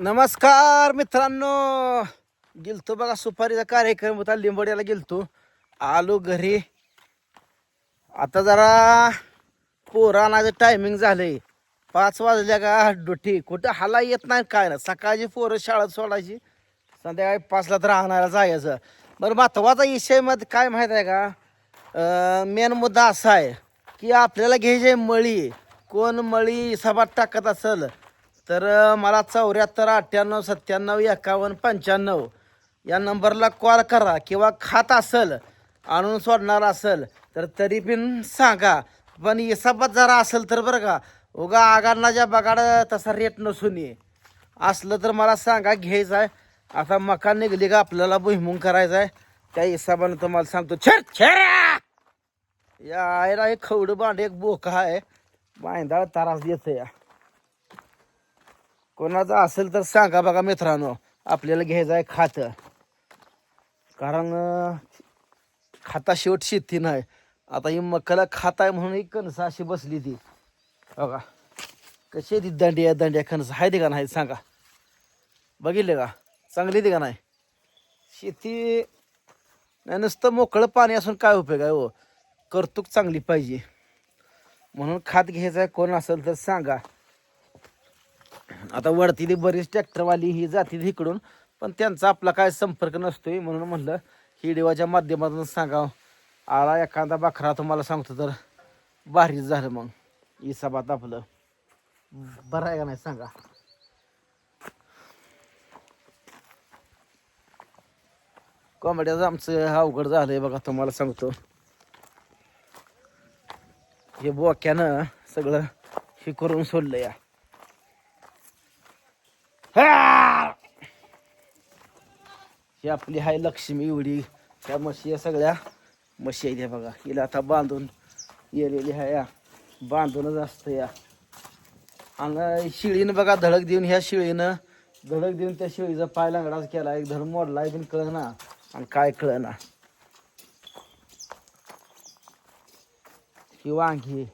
नमस्कार मित्रांनो. गेलतो बघा सुपारीचा कार्यक्रम होता लिंबोड्याला गेलतो. आलो घरी. आता जरा पोरानाचं टायमिंग झालंय. पाच वाजल्या का डोटी. कुठं हाला येत नाही काय ना सकाळची पोरं शाळेत सोडायची. संध्याकाळी पाचला तर राहणारा जायचं. बरं महत्त्वाचा विषयमध्ये काय माहीत आहे का? मेन मुद्दा असा आहे की आपल्याला घ्यायचे मळी. कोण मळी सभात टाकत असेल तर मला चौऱ्याहत्तर अठ्ठ्याण्णव सत्त्याण्णव एकावन्न पंच्याण्णव या नंबरला कॉल करा किंवा खात असेल आणून सोडणार असेल तर तरी पण सांगा. पण हिसाबात जरा असेल तर बरं का उगा आगांना बगाड तसा रेट नसून ये. असलं तर मला सांगा घ्यायचं आहे. आता मका निघली का आपल्याला भुईमुंग करायचा आहे. त्या हिसाबानं तुम्हाला सांगतो. छेर छेऱ्या या आयला एक खवडं भांड एक बोका आहे. बांधाळ तारास देत या. कोणाचं असेल तर सांगा बघा मित्रांनो. आपल्याला घ्यायचं आहे खातं. कारण खाता शेवट शेती नाही. आता ही मकाला खात आहे म्हणून ही कणसं अशी बसली ती. बघा. कशी आहे ती दंडिया दंडिया कणसं आहे ते का नाही सांगा. बघितले का? चांगली ते का नाही? शेती नाही नुसतं मोकळं पाणी असून काय उपयोग आहे हो? कर्तुक चांगली पाहिजे. म्हणून खात घ्यायचं आहे कोण असेल तर सांगा. आता वडतीली बरीच ट्रॅक्टरवाली ही जाते इकडून पण त्यांचा आपला काय संपर्क नसतोय म्हणून म्हणलं ही देवाच्या माध्यमातून सांगावं. आला एखादा बखरा तुम्हाला सांगतो तर भारीच झालं मग. हिसाबात आपलं. बरं आहे का नाही सांगा. कॉमेड्याचं आमचं अवघड झालंय बघा तुम्हाला सांगतो. हे बोक्यानं सगळं हे करून सोडलं या हा! ही आपली हाय लक्ष्मी एवढी. त्या म्हशी या सगळ्या म्हशी आहेत या बघा. हिला आता बांधून येलेली आहे या. बांधूनच असतं या. आणि शिळीनं बघा धडक देऊन ह्या शिळीनं धडक देऊन त्या शिळीचा पाय लंगडाच केला. एक धड मोडला पण कळना. आणि काय कळना. ही वांगी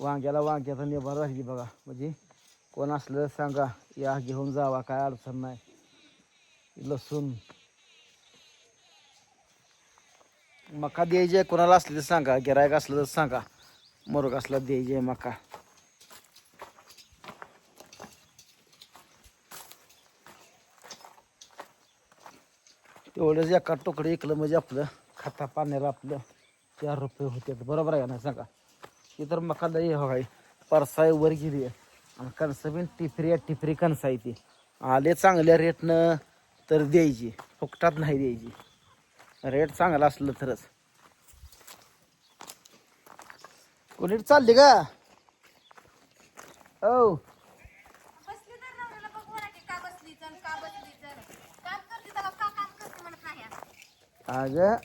वांग्याला वांग्याचा निभार राहिली बघा. म्हणजे कोण असलं सांगा या घेऊन जावा काय अडचण नाही. लसूण. मका द्यायचे कोणाला असले तर सांगा. गिरायक असलं तर सांगा. मोरग असला द्यायचे मका. तेवढंच एका तुकडे ऐकलं म्हणजे आपलं खाता पाण्याला आपलं चार रुपये होते. बरोबर आहे का नाही सांगा? इतर तर मका लई हवाय परसाय वर गेली आहे. आणि कणसं बिन टिफरी आहे टिफरी कणसं आहे ती. आले चांगल्या रेटनं. तर द्यायची. फुकटात नाही द्यायची. रेट चांगला असलं तरच. कोणी चालली का? आहे. अगं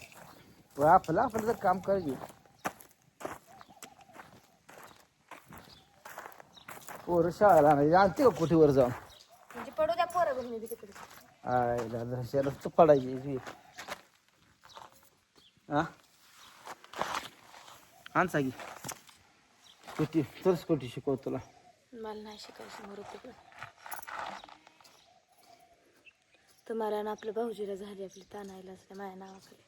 आपलं आपलं तर काम कर पोरं शाळेला आणते का कुठेवर जाऊन? म्हणजे पडू द्या पोरं बघ मी तिकडे. आय दादा शाला तू पडायची. हा आणसा की स्कूटी तर स्कूटी शिकव तुला मला नाही शिकायचं समोर तिकडं तुम्हाला ना आपल्या भाऊजीला झाली आपली तानायला असल्या माझ्या नावाखाली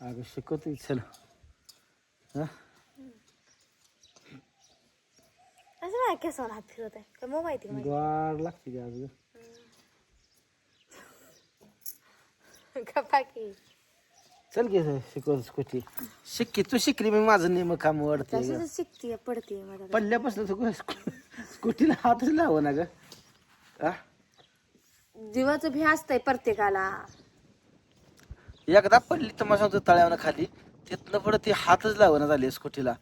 अगं शिकवतो चल हा असं नाही केसावर हात फिरत आहे का मग माहिती का गाड लागते की आज का. चल की शिकव स्कूटी. शिक की तू शिकली मी माझं नेम काम वाढते शिकते पडते पडल्यापासून तू स्कू- स्कूटीला हातच लाव ना ग हा? जीवाचं भी असतंय प्रत्येकाला. एकदा पडली तर मला सांगतो तळ्यावनं खाली तिथनं पुढे ती हातच लावणं झाली स्कूटीला.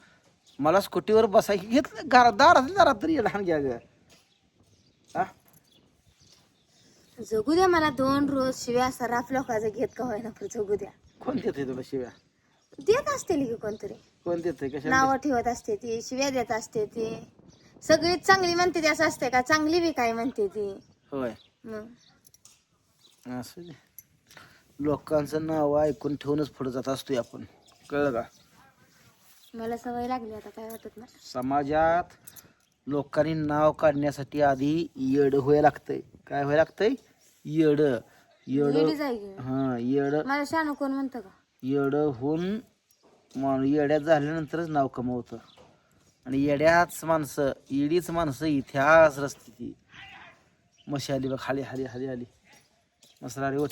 मला स्कूटीवर बसायची घेतलं घरा दारात दारात तरी लहान घ्या ग हा जगू द्या मला दोन रोज शिव्या असा राफ लोकांचा घेत का होईना पण जगू द्या. कोण देते तुला शिव्या? देत असतील की कोणतरी. कोण देते कशा नावं ठेवत असते ती शिव्या देत असते ती. सगळी चांगली म्हणते ती असं असते का? चांगली बी काय म्हणते ती? होय. मग. असं दे. लोकांचं नाव ऐकून ठेवूनच पुढे जात असतोय आपण. कळलं का? मला सवय लागली आता काय वाटत नाही. समाजात लोकांनी नाव काढण्यासाठी आधी येड व्हायला लागतंय. काय व्हायला लागतंय? येड. येड हा येड. मला शानू कोण म्हणतं का? येड होऊन मा- येड्यात झाल्यानंतरच नाव कमवतं. आणि येड्याच माणसं येडीच माणसं इतिहास रस्ती ती. मशी आली बघ खाली खाली खाली आली मसरा रे उठ.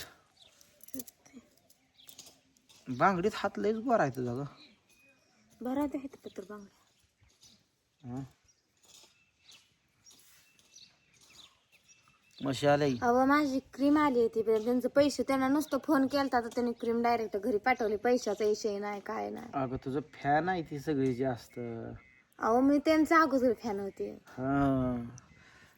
बांगडीत हात लयच गोरा आहे तुझा ग. बरं ते पत्र बांगड्या. हं? अहो माझी क्रीम आली होती त्यांचे पैसे त्यांना नुसतं फोन केलता तर त्यांनी क्रीम डायरेक्ट घरी पाठवली. पैशाचा विषय नाही काय नाही. अगं तुझं फॅन आहे ती सगळी जास्त. अहो मी त्यांचा अगोदर फॅन होते. हा.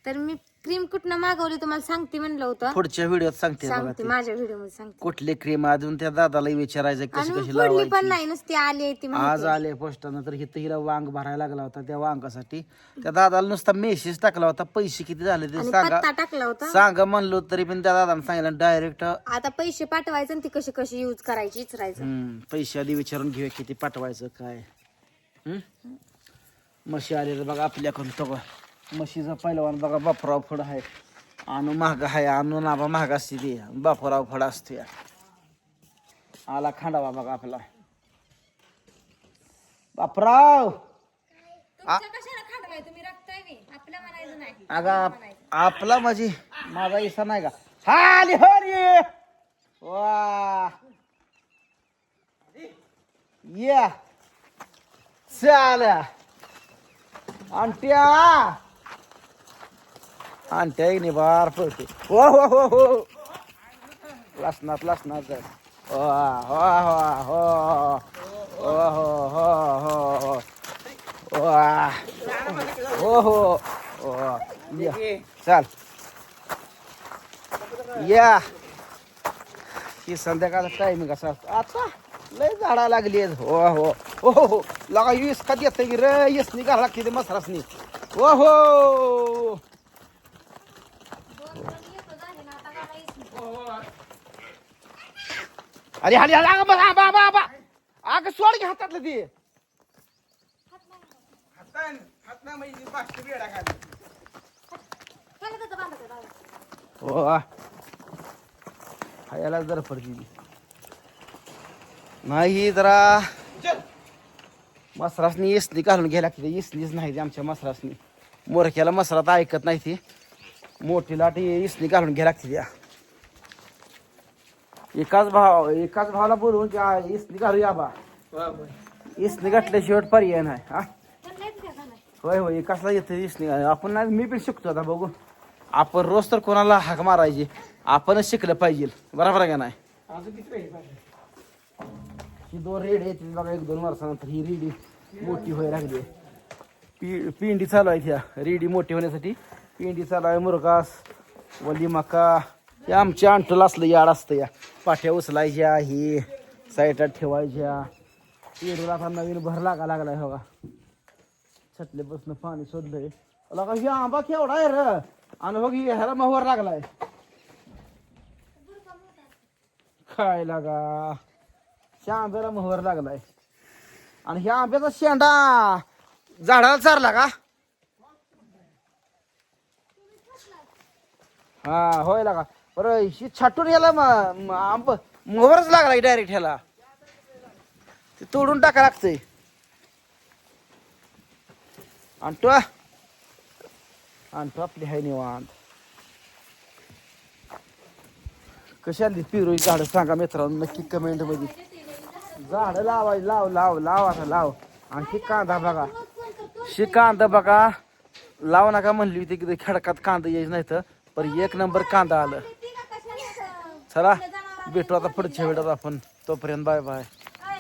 तर मी क्रीम कुठनं मागवली तुम्हाला सांगते म्हणलं होतं. पुढच्या व्हिडिओत सांगते बघा सांगते ती. माझ्या व्हिडिओमध्ये सांगते. कुठले क्रीम अजून त्या दादाला विचारायचं कशी कशी फोडली पण लावायची. नाही नुसती आली ती आज आले पोस्टानं तर इथं हिला वांग भरायला लागला होता त्या वांगासाठी. त्या दादाला नुसता मेसेज टाकला होता पैसे किती झाले ते आणि सांगा. पत्ता टाकला होता. सांगा म्हणलो तरी पण त्या दादानं सांगितलं डायरेक्ट आता पैसे पाठवायचे आणि ती कशी कशी युज करायची विचारायचं. पैसे आधी विचारून घेऊया किती पाठवायचं काय. हम्म? म्हशी आलेलं बघा आपल्याकडून तो. म्हशीचा पहिलवान बघा बापराव फड आहे. आणू महाग आहे आणू नाबा महाग असते ती. बापराव फड असते आला खांडावा बघा आपला. बापराव! अगा आप- आपला माझी माझा इसा नाही का? हाली हरी वा! या. चाल. अंट्या अंट्या एक निभार पडते हो हो हो हो लसणात लसणात जाय हो हो हो हो हो हो हो हो वा हो हो या चाल या ही संध्याकाळचा टायमिंग कसा असतो आता लय झाडा लागली आहेत. हो हो हो हो लगा वीस का येत की रे येस निघाला किती ते मसरासनी हो हो अरे हरी हरी अगं बा बा बा बा. अगं सोड घे हातातलं ते. हो खायला जरा पडली नाही जरा. मसरासनी इसनी घालून घ्यायला लागते. इसनीच नाही ती आमच्या मसरासनी. मोरक्याला मसरात ऐकत नाही ती. मोठी लाटी इसनी घालून घ्यायला लागते त्या एकाच भाव एकाच भावाला बोलवून की इसनी घालू या बा. इसनी घातल्याशिवाय पर्याय नाही हा? होय होय एकाचला येतं इसनी. आपण नाही मी पण शिकतो आता बघू. आपण रोज तर कोणाला हाक मारायची आपणच शिकलं पाहिजे. बरोबर आहे का नाही? ही दोन रेड आहेत बघा एक दोन वर्षानंतर ही रेडी मोठी व्हायला लागली पी पिंडी चालू आहे ह्या रेडी मोठी होण्यासाठी. पिंडी चालू आहे मुरगास वली मका हे आमच्या अंटूला असलं याड असतं या. पाठ्या उचलायच्या ही साईटात ठेवायच्या. पेरूला आता नवीन भर लागा लागलाय हो का? बसणं पाणी शोधलंय लगा ही आंबा केवढा आहे र? आणि बघ ह्याला महवर लागलाय. काय लागा? ह्या आंब्याला मोहर लागलाय. आणि ह्या आंब्याचा शेंडा झाडाला चारला का? हा होय लागा. बरं ही छाटून याला म- म- आंब मोहरच लागलाय डायरेक्ट ह्याला. ते तोडून टाका लागतंय. आणतो आणतो आपली हाय निवांत. कशी आली पिरू झाडं सांगा मित्रांनो नक्की कमेंटमध्ये. झाडं लावाय लाव लाव लाव आता लाव. आणखी कांदा बघा. शी कांदा बघा. लाव नका म्हणली होती की ते खडकात कांदा यायचं नाही तर पण एक नंबर कांदा आलं. चला भेटू आता पुढच्या वेळात आपण. तोपर्यंत बाय बाय.